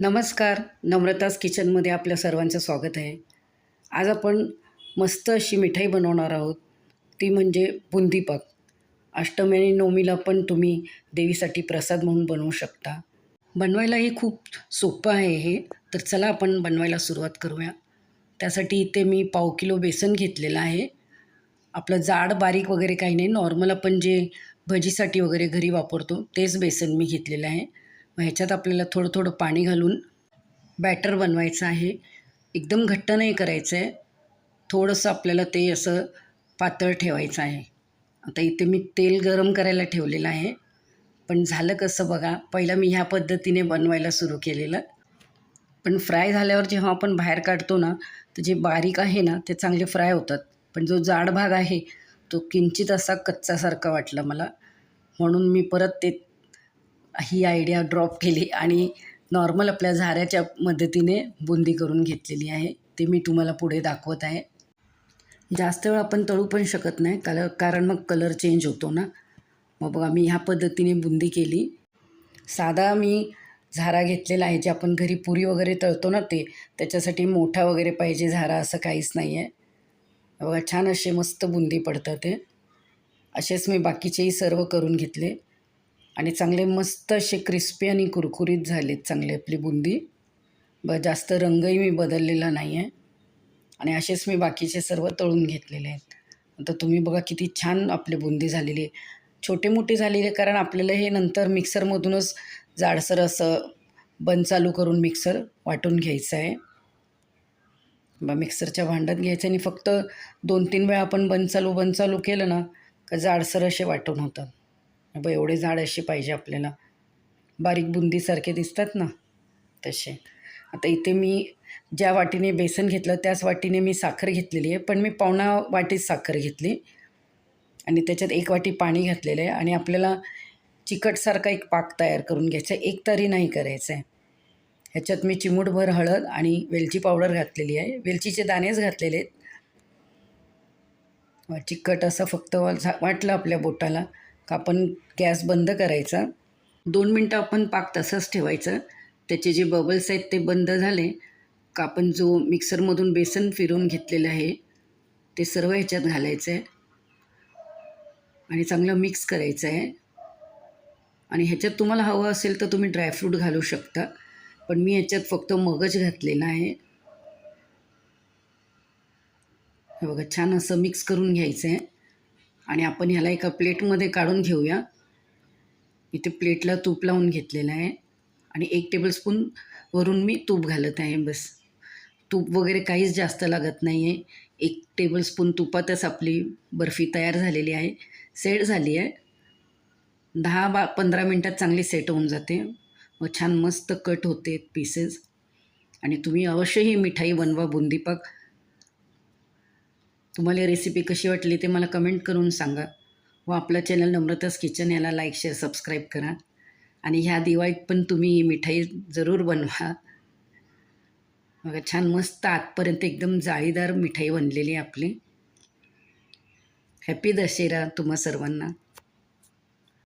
नमस्कार नम्रताज किचनमध्ये आपल्या सर्वांचं स्वागत आहे. आज आपण मस्त अशी मिठाई बनवणार आहोत. ती म्हणजे बुंदीपाक. अष्टमी आणि नवमीला पण तुम्ही देवीसाठी प्रसाद म्हणून बनवू शकता. बनवायलाही खूप सोपं आहे हे तर चला आपण बनवायला सुरुवात करूया. त्यासाठी इथे मी पाव किलो बेसन घेतलेलं आहे. आपलं जाड बारीक वगैरे काही नाही. नॉर्मल आपण जे भजीसाठी वगैरे घरी वापरतो तेच बेसन मी घेतलेलं आहे. मग ह्याच्यात आपल्याला थोडं थोडं पाणी घालून बॅटर बनवायचं आहे. एकदम घट्ट नाही करायचं आहे थोडंसं आपल्याला ते असं पातळ ठेवायचं आहे. आता इथे मी तेल गरम करायला ठेवलेलं आहे. पण झालं कसं बघा पहिलं मी ह्या पद्धतीने बनवायला सुरू केलेलं. पण फ्राय झाल्यावर जेव्हा आपण बाहेर काढतो ना तर जे बारीक आहे ना ते चांगले फ्राय होतात. पण जो जाड भाग आहे तो किंचित असा कच्चासारखा वाटला मला. म्हणून मी परत ते ही आयडिया ड्रॉप केली आणि नॉर्मल आपल्या झाऱ्याच्या मदतीने बुंदी करून घेतलेली आहे. ते मी तुम्हाला पुढे दाखवत आहे. जास्त वेळ आपण तळू पण शकत नाही. कलर कारण मग कलर चेंज होतो ना. मग बघा मी ह्या पद्धतीने बुंदी केली. साधा मी झारा घेतलेला आहे. जे आपण घरी पुरी वगैरे तळतो ना ते त्याच्यासाठी मोठा वगैरे पाहिजे झारा असं काहीच नाही आहे बघा छान असे मस्त बुंदी पडतात ते असेच मी बाकीचेही सर्व करून घेतले. आणि चांगले मस्त असे क्रिस्पी आणि कुरकुरीत झालेत चांगले आपली बुंदी. ब जास्त रंगही मी बदललेला नाही आहे आणि असेच मी बाकीचे सर्व तळून घेतलेले आहेत. आता तुम्ही बघा किती छान आपली बुंदी झालेली आहे. छोटे मोठे झालेले कारण आपल्याला हे नंतर मिक्सरमधूनच जाडसर असं बंद चालू करून मिक्सर वाटून घ्यायचं आहे. बा मिक्सरच्या भांड्यात घ्यायचं आणि फक्त दोन तीन वेळा आपण बंद चालू बंद चालू केलं ना का जाडसर असे वाटून होतात. बा एवढे झाड असे पाहिजे आपल्याला. बारीक बुंदीसारखे दिसतात ना तसे. आता इथे मी ज्या वाटीने बेसन घेतलं त्याच वाटीने मी साखर घेतलेली आहे. पण मी पावणा वाटीच साखर घेतली. आणि त्याच्यात एक वाटी पाणी घातलेलं आहे. आणि आपल्याला चिकटसारखा एक पाक तयार करून घ्यायचा आहे. एक तरी नाही करायचं आहे. ह्याच्यात मी चिमूटभर हळद आणि वेलची पावडर घातलेली आहे. वेलचीचे दाणेच घातलेले आहेत. चिकट असं फक्त वाटलं आपल्या बोटाला. का आपण गॅस बंद करायचा. दोन मिनटं आपण पाक तसंच ठेवायचं. त्याचे जे बबल्स आहेत ते बंद झाले. का आपण जो मिक्सरमधून बेसन फिरवून घेतलेलं आहे ते सर्व ह्याच्यात घालायचं आहे आणि चांगलं मिक्स करायचं आहे आणि ह्याच्यात तुम्हाला हवं असेल तर तुम्ही ड्रायफ्रूट घालू शकता. पण मी ह्याच्यात फक्त मगज घातलेला आहे. हे बघा छान असं मिक्स करून घ्यायचं आहे आणि आपण ह्याला एका प्लेटमध्ये काढून घेऊया. इथे प्लेटला तूप लावून घेतलेलं आहे. आणि एक टेबलस्पून वरून मी तूप घालत आहे बस. तूप वगैरे काहीच जास्त लागत नाही आहे एक टेबलस्पून तुपातच आपली बर्फी तयार झालेली आहे. सेट झाली आहे. दहा बा पंधरा मिनटात चांगली सेट होऊन जाते. व छान मस्त कट होते पीसेस आणि तुम्ही अवश्य ही मिठाई बनवा बुंदीपाक. तुम्हाला रेसिपी कशी वाटली ते मला कमेंट करून सांगा. व आपलं चॅनल नम्रताच किचन याला लाईक शेअर सबस्क्राईब करा. आणि ह्या दिवाळीत पण तुम्ही मिठाई जरूर बनवा. बघा छान मस्त आतपर्यंत एकदम जाळीदार मिठाई बनलेली आहे आपली. हॅपी दशेरा तुम्हा सर्वांना.